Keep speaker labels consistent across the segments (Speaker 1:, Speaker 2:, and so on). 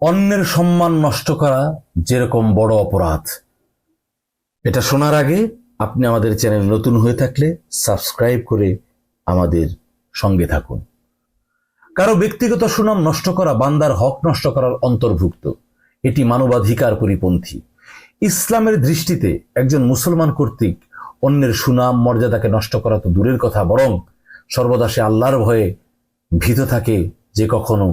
Speaker 1: অন্যের সম্মান নষ্ট করা যেরকম বড় অপরাধ। এটা শোনার আগে আপনি আমাদের চ্যানেল নতুন হয়ে থাকলে সাবস্ক্রাইব করে আমাদের সঙ্গে থাকুন। কারও ব্যক্তিগত সুনাম নষ্ট করা, বান্দার হক নষ্ট করার অন্তর্ভুক্ত, এটি মানবাধিকার পরিপন্থী। ইসলামের দৃষ্টিতে একজন মুসলমান কর্তৃক অন্যের সুনাম, মর্যাদাকে নষ্ট করা তো দূরের কথা, বরং সর্বদা সে আল্লাহর ভয়ে ভীত থাকে যে কখনো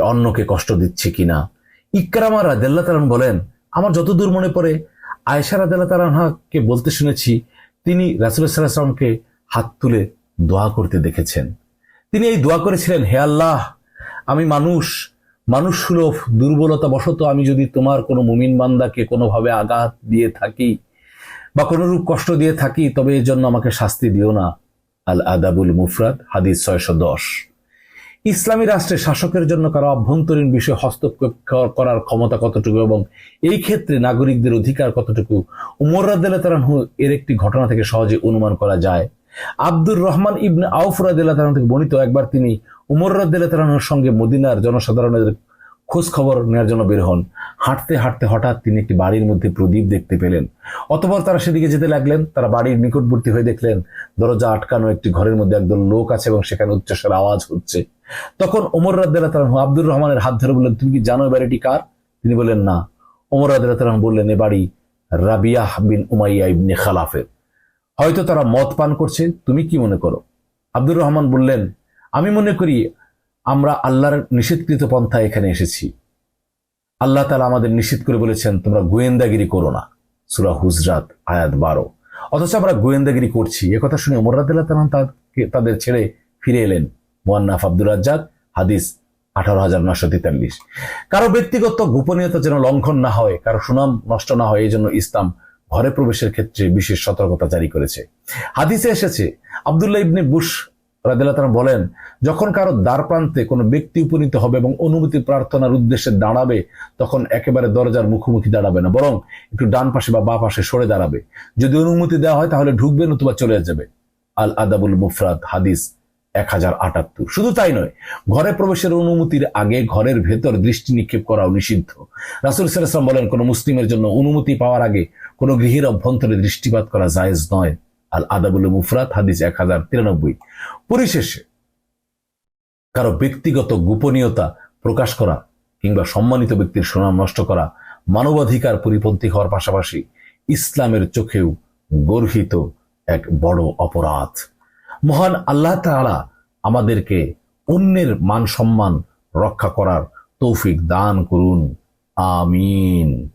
Speaker 1: অন্যকে কষ্ট দিচ্ছে কিনা। ইকরামা রাদেল্লা বলেন, আমার যতদূর মনে পড়ে, আয়েশা রাদেল্লা বলতে শুনেছি, তিনি রাসুল সাল্লামকে হাত তুলে দোয়া করতে দেখেছেন। তিনি এই দোয়া করেছিলেন, হে আল্লাহ, আমি মানুষ মানুষ সুলভ, দুর্বলতা বশত আমি যদি তোমার কোনো মুমিন বান্দাকে কোনোভাবে আঘাত দিয়ে থাকি বা কোনোরূপ কষ্ট দিয়ে থাকি, তবে এর জন্য আমাকে শাস্তি দিও না। আল আদাবুল মুফরাদ, হাদিস ছয়শো দশ। ইসলামী রাষ্ট্রের শাসকের জন্য কারও অভ্যন্তরীণ বিষয়ে হস্তক্ষেপ করার ক্ষমতা কতটুকু এবং এই ক্ষেত্রে নাগরিকদের অধিকার কতটুকু? উমর রাদিল্লাহু এর একটি ঘটনা থেকে সহজে অনুমান করা যায়। আব্দুর রহমান ইবনে আউফ রাদিল্লাহ থেকে বর্ণিত একবার তিনি উমর রাদিল্লাহর সঙ্গে মদিনার জনসাধারণের খোঁজ খবর নেওয়ার জন্য বের হন। হাঁটতে হাঁটতে হঠাৎ তিনি একটি বাড়ির মধ্যে প্রদীপ দেখতে পেলেন। অতপর তারা সেদিকে যেতে লাগলেন, তারা বাড়ির নিকটবর্তী হয়ে দেখলেন, দরজা আটকানো একটি ঘরের মধ্যে একদল লোক আছে এবং সেখানে উচ্চস্বর আওয়াজ হচ্ছে। তখন ওমর রাদ্দাল্লাহ আব্দুর রহমানের হাত ধরে বললেন, তুমি কি জানো বাড়িটি কার? তিনি বললেন, না। ওমর রাদ্দাল্লাহ বললেন, এ বাড়ি রাবিয়াহ বিন উমাইয়া ইবনে খালাফের। হয়তো তারা মদ পান করছে, তুমি কি মনে করো? আব্দুর রহমান বললেন, আমি মনে করি আমরা আল্লাহর নিষেধকৃত পন্থা এখানে এসেছি। আল্লাহ তালা আমাদের নিষেধ করে বলেছেন, তোমরা গোয়েন্দাগিরি করো না। সুরা হুজরাত, আয়াত বারো। অথচ আমরা গোয়েন্দাগিরি করছি। একথা শুনে মোরাদুল্লাহ তালাম তাদের ছেড়ে ফিরে এলেন। মোয়ান্নাফ আব্দুর রাজ্জাক, হাদিস আঠারো হাজার নশো তেতাল্লিশ। কারও ব্যক্তিগত গোপনীয়তা যেন লঙ্ঘন না হয়, কারও সুনাম নষ্ট না হয়, এই জন্য ইসলাম ঘরে প্রবেশের ক্ষেত্রে বিশেষ সতর্কতা জারি করেছে। হাদিসে এসেছে, আবদুল্লাহ ইবনে বুশ রাদিল্লাহ বলেন, যখন কারও দ্বার প্রান্তে কোনো ব্যক্তি উপনীত হবে এবং অনুমতি প্রার্থনার উদ্দেশ্যে দাঁড়াবে, তখন একেবারে দরজার মুখোমুখি দাঁড়াবে না, বরং একটু ডান পাশে বা বা পাশে সরে দাঁড়াবে। যদি অনুমতি দেওয়া হয় তাহলে ঢুকবে নতুবা চলে যাবে। আল আদাবুল মুফরাদ, হাদিস এক হাজার আটাত্তর। শুধু তাই নয়, ঘরে প্রবেশের অনুমতির আগে ঘরের ভেতর দৃষ্টি নিক্ষেপ করাও নিষিদ্ধ। রাসুল সাল্লাম বলেন, কোনো মুসলিমের জন্য অনুমতি পাওয়ার আগে কোনো গৃহের অভ্যন্তরে দৃষ্টিপাত করা জায়েজ নয়। আল আদাবুল মুফরাত হাদিস এক হাজার তিরানব্বই। পরিশেষে, কারও ব্যক্তিগত গোপনীয়তা প্রকাশ করা কিংবা সম্মানিত ব্যক্তির সুনাম নষ্ট করা মানবাধিকার পরিপন্থী হওয়ার পাশাপাশি ইসলামের চোখেও গর্হিত এক বড় অপরাধ। মহান আল্লাহ তালা আমাদেরকে অন্যের মান সম্মান রক্ষা করার তৌফিক দান করুন। আমিন।